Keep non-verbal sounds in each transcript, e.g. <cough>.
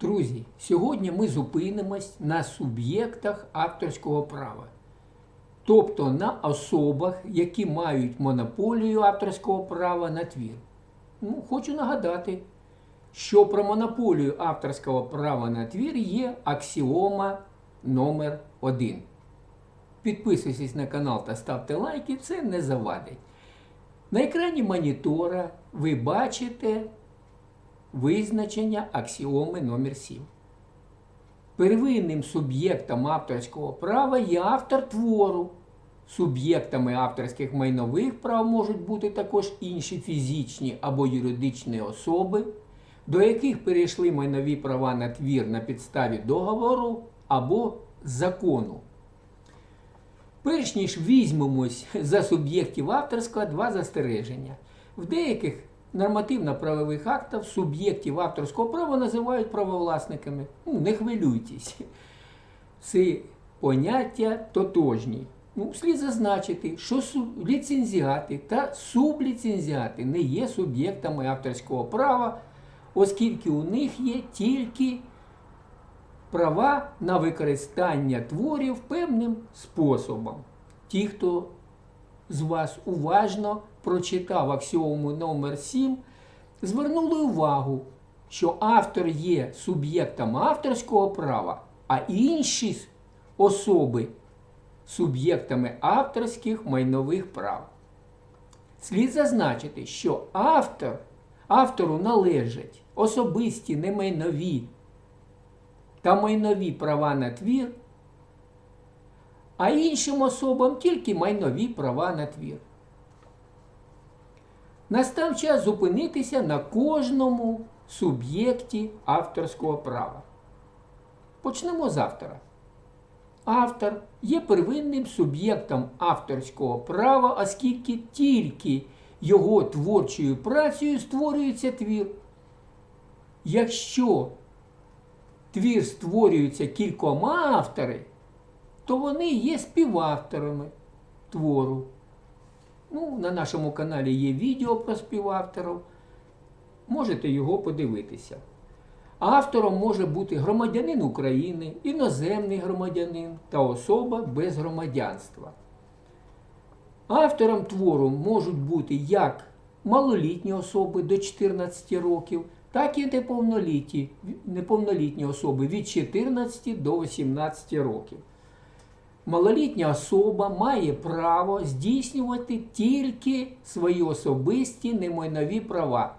Друзі, сьогодні ми зупинимось на суб'єктах авторського права, тобто на особах, які мають монополію авторського права на твір. Ну, хочу нагадати, що про монополію авторського права на твір є аксіома номер 1 Підписуйтесь на канал та ставте лайки, це не завадить. На екрані монітора ви бачите визначення аксіоми номер 7 Первинним суб'єктом авторського права є автор твору. Суб'єктами авторських майнових прав можуть бути також інші фізичні або юридичні особи, до яких перейшли майнові права на твір на підставі договору або закону. Перш ніж візьмемось за суб'єктів авторського, два застереження. В деяких нормативно-правових актах суб'єктів авторського права називають правовласниками. Ну, не хвилюйтесь. Ці поняття тотожні. Ну, слід зазначити, що ліцензіати та субліцензіати не є суб'єктами авторського права, оскільки у них є тільки права на використання творів певним способом. Ті, хто з вас уважно прочитав аксіому номер 7 звернули увагу, що автор є суб'єктом авторського права, а інші особи суб'єктами авторських майнових прав. Слід зазначити, що автор, автору належать особисті немайнові та майнові права на твір, а іншим особам тільки майнові права на твір. Настав час зупинитися на кожному суб'єкті авторського права. Почнемо з автора. Автор є первинним суб'єктом авторського права, оскільки тільки його творчою працею створюється твір. Якщо твір створюється кількома авторами, то вони є співавторами твору. Ну, на нашому каналі є відео про співавторів. Можете його подивитися. Автором може бути громадянин України, іноземний громадянин та особа без громадянства. Автором твору можуть бути як малолітні особи до 14 років, так і неповнолітні, неповнолітні особи від 14 до 18 років. Малолітня особа має право здійснювати тільки свої особисті немайнові права.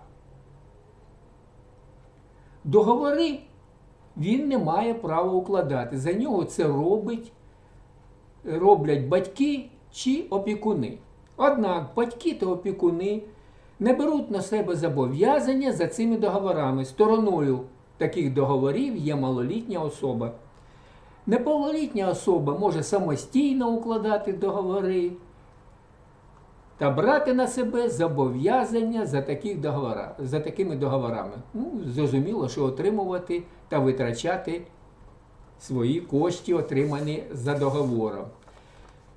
Договори він не має права укладати. За нього це робить, роблять батьки чи опікуни. Однак батьки та опікуни не беруть на себе зобов'язання за цими договорами. Стороною таких договорів є малолітня особа. Неповнолітня особа може самостійно укладати договори та брати на себе зобов'язання за, таких договора, за такими договорами. Ну, зрозуміло, що отримувати та витрачати свої кошти, отримані за договором.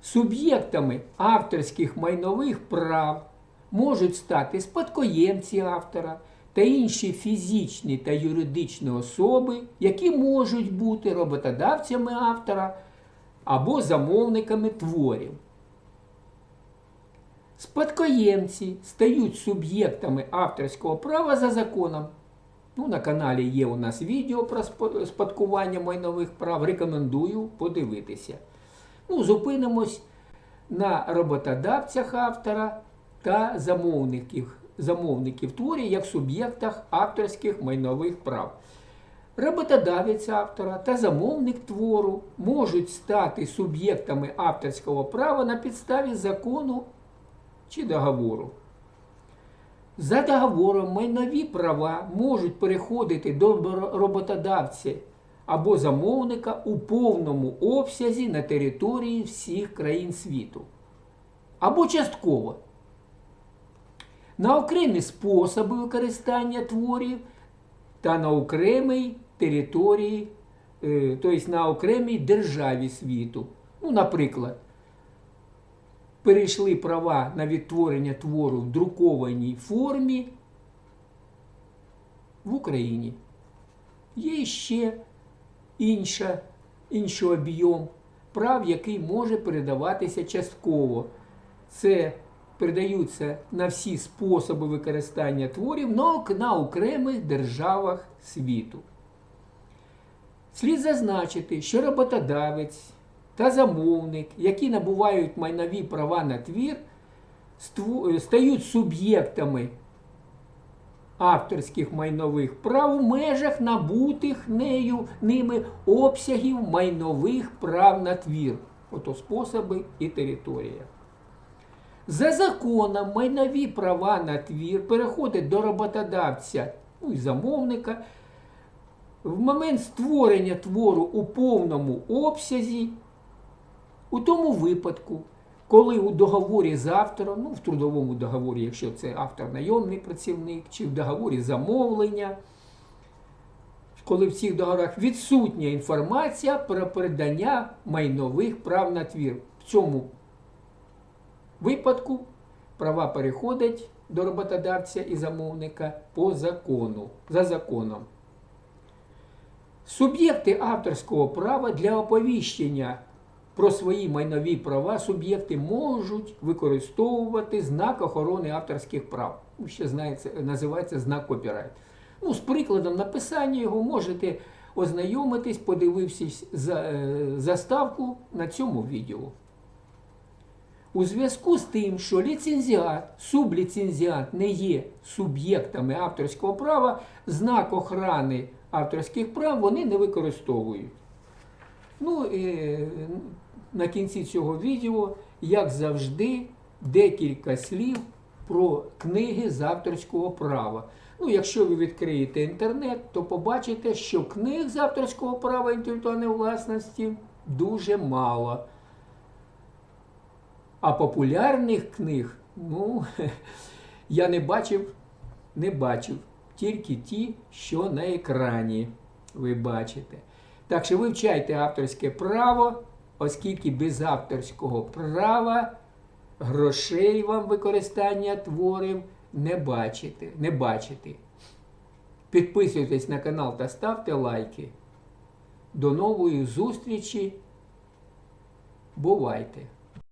Суб'єктами авторських майнових прав можуть стати спадкоємці автора та інші фізичні та юридичні особи, які можуть бути роботодавцями автора або замовниками творів. Спадкоємці стають суб'єктами авторського права за законом. Ну, на каналі є у нас відео про спадкування майнових прав. Рекомендую подивитися. Ну, зупинимось на роботодавцях автора та замовників, замовників творів як суб'єктах авторських майнових прав. Роботодавець автора та замовник твору можуть стати суб'єктами авторського права на підставі закону чи договору. За договором майнові права можуть переходити до роботодавця або замовника у повному обсязі на території всіх країн світу. Або частково. На окремі способи використання творів та на окремій території, е, тобто на окремій державі світу. Ну, наприклад, перейшли права на відтворення твору в друкованій формі в Україні. Є ще інша, інший об'єм прав, який може передаватися частково. Це передаються на всі способи використання творів но на окремих державах світу. Слід зазначити, що роботодавець та замовник, які набувають майнові права на твір, стають суб'єктами авторських майнових прав у межах набутих нею ними обсягів майнових прав на твір, ото способи і територія. За законом майнові права на твір переходять до роботодавця ну і замовника в момент створення твору у повному обсязі, у тому випадку, коли у договорі з автором, ну в трудовому договорі, якщо це автор найомний працівник, чи в договорі замовлення, коли в цих договорах відсутня інформація про передання майнових прав на твір. В цьому випадку права переходять до роботодавця і замовника по закону, за законом. Суб'єкти авторського права для оповіщення про свої майнові права суб'єкти можуть використовувати знак охорони авторських прав. Ну, Ще знається, називається знак копірайт. Ну, з прикладом написання його можете ознайомитись, подивившись е, заставку на цьому відео. У зв'язку з тим, що ліцензіат, субліцензіат не є суб'єктами авторського права, знак охорони авторських прав вони не використовують. Ну, і на кінці цього відео, як завжди, декілька слів про книги з авторського права. Ну, якщо ви відкриєте інтернет, то побачите, що книг з авторського права інтелектуальної власності дуже мало. А популярних книг, ну, <laughs> я не бачив, не бачив. Тільки ті, що на екрані ви бачите. Так що вивчайте авторське право, оскільки без авторського права грошей вам використання творів не бачите. Не бачите. Підписуйтесь на канал та ставте лайки. До нової зустрічі. Бувайте!